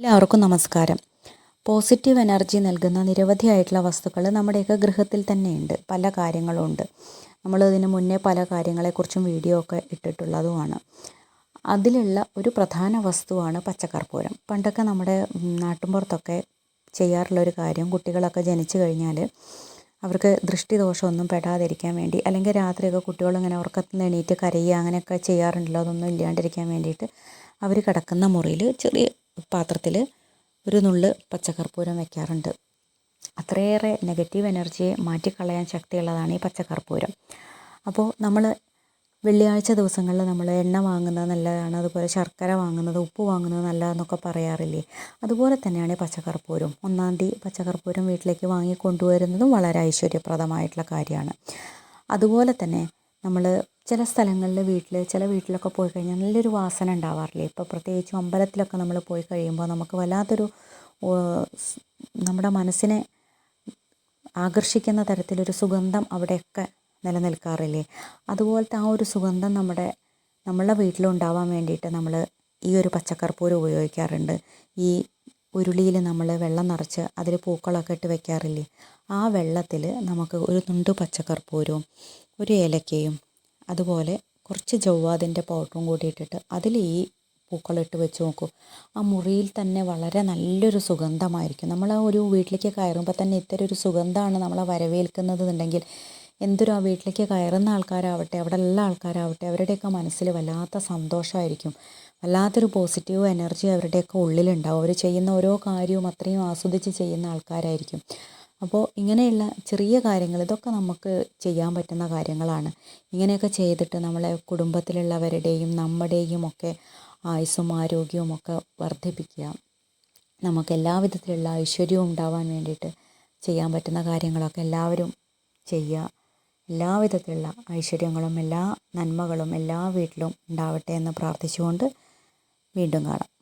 എല്ലാവർക്കും നമസ്കാരം. Positive energy നൽകുന്ന നിരവധി ആയിട്ടുള്ള വസ്തുക്കൾ നമ്മുടെയൊക്കെ ഗൃഹത്തിൽ തന്നെയുണ്ട്. പല കാര്യങ്ങളുണ്ട്. നമ്മൾ ഇതിന് മുന്നേ പല കാര്യങ്ങളെക്കുറിച്ചും വീഡിയോ ഒക്കെ ഇട്ടിട്ടുള്ളതുമാണ്. അതിലുള്ള ഒരു പ്രധാന വസ്തുവാണ് പച്ചക്കർപ്പൂരം. പണ്ടൊക്കെ നമ്മുടെ നാട്ടിൻപുറത്തൊക്കെ ചെയ്യാറുള്ള ഒരു കാര്യം കുട്ടികളൊക്കെ ജനിച്ചു കഴിഞ്ഞാൽ അവർക്ക് ദൃഷ്ടിദോഷമൊന്നും പെടാതിരിക്കാൻ വേണ്ടി അല്ലെങ്കിൽ രാത്രിയൊക്കെ കുട്ടികളിങ്ങനെ ഉറക്കത്തിൽ എണീറ്റ് കരയുക അങ്ങനെയൊക്കെ ചെയ്യാറുണ്ടല്ലോ അതൊന്നും ഇല്ലാണ്ടിരിക്കാൻ വേണ്ടിയിട്ട് അവർ കിടക്കുന്ന മുറിയിൽ ചെറിയ പാത്രത്തിൽ ഒരു നുള്ള് പച്ചക്കർപ്പൂരം വയ്ക്കാറുണ്ട് അത്രയേറെ നെഗറ്റീവ് എനർജിയെ മാറ്റിക്കളയാൻ ശക്തിയുള്ളതാണ് ഈ പച്ചക്കർപ്പൂരം അപ്പോൾ നമ്മൾ വെള്ളിയാഴ്ച ദിവസങ്ങളിൽ നമ്മൾ എണ്ണ വാങ്ങുന്നത് നല്ലതാണ് അതുപോലെ ശർക്കര വാങ്ങുന്നത് ഉപ്പ് വാങ്ങുന്നത് നല്ലതെന്നൊക്കെ പറയാറില്ലേ? അതുപോലെ തന്നെയാണ് പച്ചക്കർപ്പൂരം ഒന്നാം തീയതി പച്ചക്കർപ്പൂരം വീട്ടിലേക്ക് വാങ്ങി കൊണ്ടുവരുന്നതും വളരെ ഐശ്വര്യപ്രദമായിട്ടുള്ള കാര്യമാണ്. അതുപോലെ തന്നെ നമ്മൾ ചില സ്ഥലങ്ങളിൽ വീട്ടിൽ ചില വീട്ടിലൊക്കെ പോയി കഴിഞ്ഞാൽ നല്ലൊരു വാസന ഉണ്ടാവാറില്ലേ? ഇപ്പോൾ പ്രത്യേകിച്ചും അമ്പലത്തിലൊക്കെ നമ്മൾ പോയി കഴിയുമ്പോൾ നമുക്ക് വല്ലാത്തൊരു നമ്മുടെ മനസ്സിനെ ആകർഷിക്കുന്ന തരത്തിലൊരു സുഗന്ധം അവിടെയൊക്കെ നിലനിൽക്കാറില്ലേ? അതുപോലത്തെ ആ ഒരു സുഗന്ധം നമ്മുടെ നമ്മളുടെ വീട്ടിലുണ്ടാവാൻ വേണ്ടിയിട്ട് നമ്മൾ ഈ ഒരു പച്ചക്കർപ്പൂരം ഉപയോഗിക്കാറുണ്ട്. ഈ ഉരുളിയിൽ നമ്മൾ വെള്ളം നിറച്ച് അതിൽ പൂക്കളൊക്കെ ഇട്ട് വെക്കാറില്ലേ? ആ വെള്ളത്തിൽ നമുക്ക് ഒരു തുണ്ട് പച്ചക്കർപ്പൂരവും ഒരു ഏലക്കയും അതുപോലെ കുറച്ച് ജവ്വാതിന്റെ പൗഡറും കൂടി ഇട്ടിട്ട് അതിൽ ഈ പൂക്കളിട്ട് വെച്ച് നോക്കൂ. ആ മുറിയിൽ തന്നെ വളരെ നല്ലൊരു സുഗന്ധമായിരിക്കും. നമ്മൾ ആ ഒരു വീട്ടിലേക്ക് കയറുമ്പോൾ തന്നെ ഇത്തരം ഒരു സുഗന്ധമാണ് നമ്മളെ വരവേൽക്കുന്നത് എന്നുണ്ടെങ്കിൽ എന്തൊരു ആ വീട്ടിലേക്ക് കയറുന്ന ആൾക്കാരാവട്ടെ അവിടെ ഉള്ള ആൾക്കാരാവട്ടെ അവരുടെയൊക്കെ മനസ്സിൽ വല്ലാത്ത സന്തോഷമായിരിക്കും. വല്ലാത്തൊരു പോസിറ്റീവ് എനർജി അവരുടെയൊക്കെ ഉള്ളിലുണ്ടാവും. അവർ ചെയ്യുന്ന ഓരോ കാര്യവും അത്രയും ആസ്വദിച്ച് ചെയ്യുന്ന ആൾക്കാരായിരിക്കും. അപ്പോൾ ഇങ്ങനെയുള്ള ചെറിയ കാര്യങ്ങൾ ഇതൊക്കെ നമുക്ക് ചെയ്യാൻ പറ്റുന്ന കാര്യങ്ങളാണ്. ഇങ്ങനെയൊക്കെ ചെയ്തിട്ട് നമ്മളെ കുടുംബത്തിലുള്ളവരുടെയും നമ്മുടെയും ഒക്കെ ആയുസ്സും ആരോഗ്യവും ഒക്കെ വർദ്ധിപ്പിക്കുക. നമുക്ക് എല്ലാ വിധത്തിലുള്ള ഐശ്വര്യവും ഉണ്ടാവാൻ വേണ്ടിയിട്ട് ചെയ്യാൻ പറ്റുന്ന കാര്യങ്ങളൊക്കെ എല്ലാവരും ചെയ്യുക. എല്ലാ വിധത്തിലുള്ള ഐശ്വര്യങ്ങളും എല്ലാ നന്മകളും എല്ലാ വീട്ടിലും ഉണ്ടാവട്ടെ എന്ന് പ്രാർത്ഥിച്ചുകൊണ്ട് വീണ്ടും കാണാം.